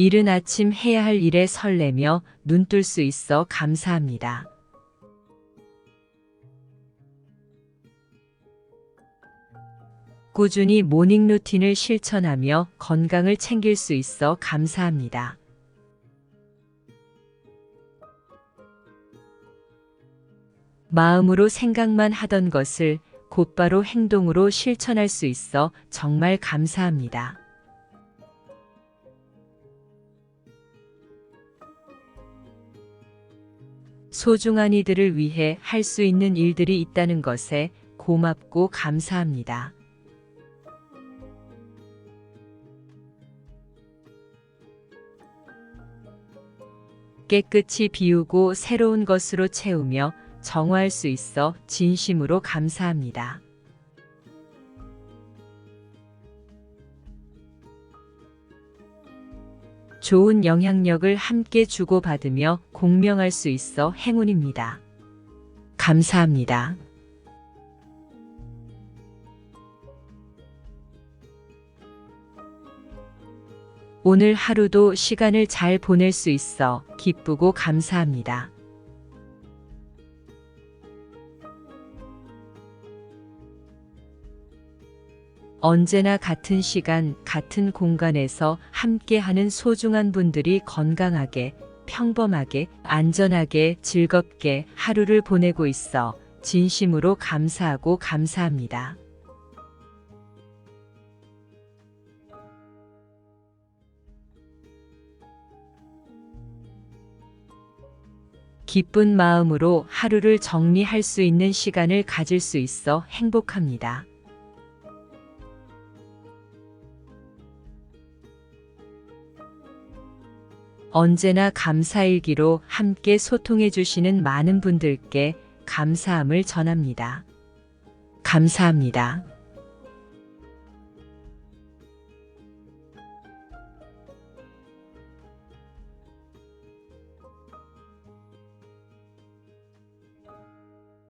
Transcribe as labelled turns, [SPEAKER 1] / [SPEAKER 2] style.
[SPEAKER 1] 이른 아침 해야 할 일에 설레며 눈뜰 수 있어 감사합니다. 꾸준히 모닝 루틴을 실천하며 건강을 챙길 수 있어 감사합니다. 마음으로 생각만 하던 것을 곧바로 행동으로 실천할 수 있어 정말 감사합니다. 소중한 이들을 위해 할 수 있는 일들이 있다는 것에 고맙고 감사합니다. 깨끗이 비우고 새로운 것으로 채우며 정화할 수 있어 진심으로 감사합니다. 좋은 영향력을 함께 주고받으며 공명할 수 있어 행운입니다. 감사합니다. 오늘 하루도 시간을 잘 보낼 수 있어 기쁘고 감사합니다. 언제나 같은 시간, 같은 공간에서 함께하는 소중한 분들이 건강하게, 평범하게, 안전하게, 즐겁게 하루를 보내고 있어 진심으로 감사하고 감사합니다. 기쁜 마음으로 하루를 정리할 수 있는 시간을 가질 수 있어 행복합니다. 언제나 감사일기로 함께 소통해 주시는 많은 분들께 감사함을 전합니다. 감사합니다.